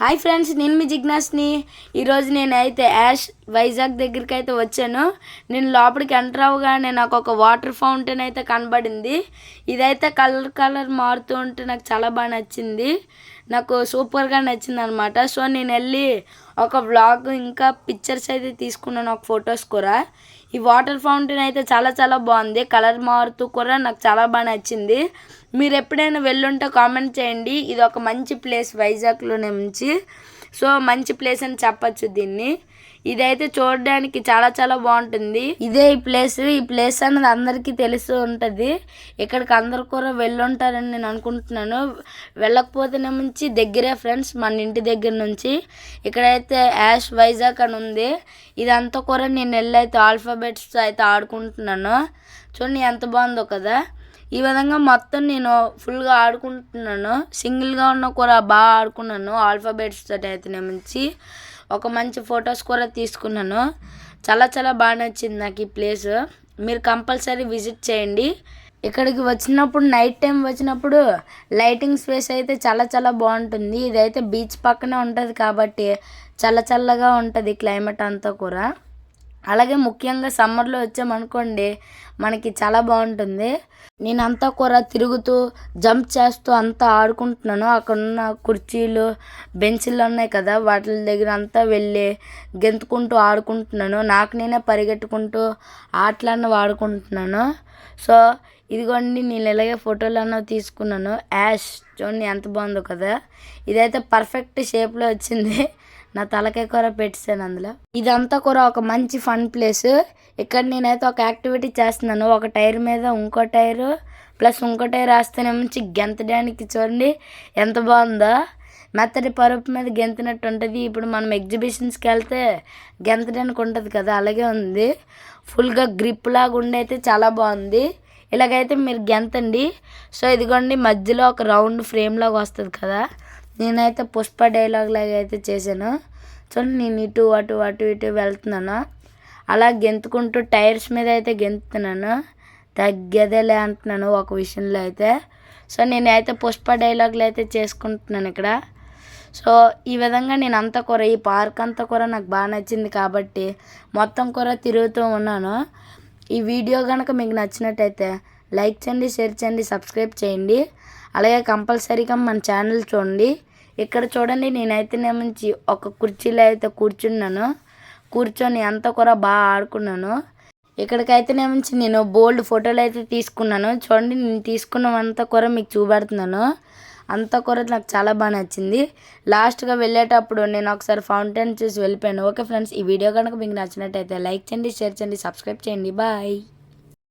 Hi friends నేను మీ జిజ్ఞాస్ని. ఈరోజు నేనైతే యాష్ వైజాగ్ దగ్గరికి అయితే వచ్చాను. నేను లోపలికి ఎంటర్ అవ్వగానే నాకు ఒక వాటర్ ఫౌంటైన్ అయితే కనబడింది. ఇదైతే కలర్ కలర్ మారుతూ ఉంటే నాకు చాలా బాగా నచ్చింది. నాకు సూపర్గా నచ్చింది అనమాట సో నేను వెళ్ళి ఒక వ్లాగ్ ఇంకా పిక్చర్స్ అయితే తీసుకున్నాను ఒక ఫొటోస్ కూడా. ఈ వాటర్ ఫౌంటైన్ అయితే చాలా చాలా బాగుంది. కలర్ మారుతూ కూడా నాకు చాలా బాగా నచ్చింది. మీరు ఎప్పుడైనా వెళ్ళుంటే కామెంట్ చేయండి. ఇది ఒక మంచి ప్లేస్ వైజాగ్లో నుంచి సో మంచి ప్లేస్ అని చెప్పచ్చు దీన్ని. ఇదైతే చూడడానికి చాలా చాలా బాగుంటుంది. ఇదే ఈ ప్లేస్. ఈ ప్లేస్ అన్నది అందరికీ తెలుస్తూ ఉంటుంది. ఇక్కడికి అందరు కూడా వెళ్ళుంటారని నేను అనుకుంటున్నాను. వెళ్ళకపోతే నుంచి దగ్గరే ఫ్రెండ్స్ మన ఇంటి దగ్గర నుంచి. ఇక్కడైతే యాష్ వైజాగ్ అని ఉంది. ఇదంతా కూడా నేను వెళ్ళైతే ఆల్ఫాబెట్స్ అయితే ఆడుకుంటున్నాను. చూడండి ఎంత బాగుందో కదా. ఈ విధంగా మొత్తం నేను ఫుల్గా ఆడుకుంటున్నాను. సింగిల్గా ఉన్న కూడా బాగా ఆడుకున్నాను. ఆల్ఫాబెట్స్ తోటి అయితే నుంచి ఒక మంచి ఫొటోస్ కూడా తీసుకున్నాను. చాలా చాలా బాగా నచ్చింది నాకు ఈ ప్లేస్. మీరు కంపల్సరీ విజిట్ చేయండి. ఇక్కడికి వచ్చినప్పుడు నైట్ టైం వచ్చినప్పుడు లైటింగ్ స్పేస్ అయితే చాలా చాలా బాగుంటుంది. ఇదైతే బీచ్ పక్కనే ఉంటుంది కాబట్టి చల్ల చల్లగా ఉంటుంది క్లైమేట్ అంతా కూడా. అలాగే ముఖ్యంగా సమ్మర్లో వచ్చామనుకోండి మనకి చాలా బాగుంటుంది. నేను అంతా కూడా తిరుగుతూ జంప్ చేస్తూ అంతా ఆడుకుంటున్నాను. అక్కడ ఉన్న కుర్చీలు బెంచీలు ఉన్నాయి కదా వాటి దగ్గర అంతా వెళ్ళి గెంతుకుంటూ ఆడుకుంటున్నాను. నాకు నేనే పరిగెట్టుకుంటూ ఆటలన్నీ వాడుకుంటున్నాను సో ఇదిగోండి నేను ఇలాగే ఫోటోలు అన్న తీసుకున్నాను. యాష్ చూడండి ఎంత బాగుందో కదా. ఇదైతే పర్ఫెక్ట్ షేప్లో వచ్చింది. నా తలకాయ కూర పెట్టాను అందులో. ఇదంతా కూడా ఒక మంచి ఫన్ ప్లేస్. ఇక్కడ నేనైతే ఒక యాక్టివిటీ చేస్తున్నాను. ఒక టైర్ మీద ఇంకో టైరు ప్లస్ ఇంకో టైర్ వేస్తేనే మంచి గెంతడానికి చూడండి. ఎంత బాగుందో. మెత్తటి పరుపు మీద గెంతినట్టు ఉంటుంది. ఇప్పుడు మనం ఎగ్జిబిషన్స్కి వెళ్తే గెంతడానికి ఉంటుంది కదా అలాగే ఉంది. ఫుల్గా గ్రిప్ లాగా ఉండి అయితే చాలా బాగుంది. ఇలాగైతే మీరు గెంతండి. సో ఇదిగోండి మధ్యలో ఒక రౌండ్ ఫ్రేమ్ లాగా వస్తుంది కదా. నేనైతే పుష్ప డైలాగ్ లాగా అయితే చేశాను. చూడండి నేను ఇటు అటు అటు ఇటు వెళ్తున్నాను. అలా గెంతుకుంటూ టైర్స్ మీద అయితే గెంతుతున్నాను తగ్గేదేలే అంటున్నాను ఒక విషయంలో అయితే. సో నేనైతే పుష్ప డైలాగులు అయితే చేసుకుంటున్నాను ఇక్కడ. సో ఈ విధంగా నేను అంత కూర ఈ పార్క్ అంతా కూడా నాకు బాగా నచ్చింది కాబట్టి మొత్తం కూర తిరుగుతూ ఉన్నాను. ఈ వీడియో కనుక మీకు నచ్చినట్టయితే లైక్ చేయండి షేర్ చేయండి సబ్స్క్రైబ్ చేయండి. అలాగే కంపల్సరీగా మన ఛానల్ చూడండి. ఇక్కడ చూడండి నేనైతే నుంచి ఒక కుర్చీలో అయితే కూర్చున్నాను. కూర్చొని అంతా కూడా బాగా ఆడుకున్నాను. ఇక్కడికైతే నుంచి నేను బోల్డ్ ఫోటోలు అయితే తీసుకున్నాను. చూడండి నేను తీసుకున్నవంతా కూడా మీకు చూపెడుతున్నాను. అంతా కూడా నాకు చాలా బాగా నచ్చింది. లాస్ట్గా వెళ్ళేటప్పుడు నేను ఒకసారి ఫౌంటైన్ చూసి వెళ్ళిపోయాను. ఓకే ఫ్రెండ్స్ ఈ వీడియో కనుక మీకు నచ్చినట్టయితే లైక్ చేయండి షేర్ చేయండి సబ్స్క్రైబ్ చేయండి. బాయ్.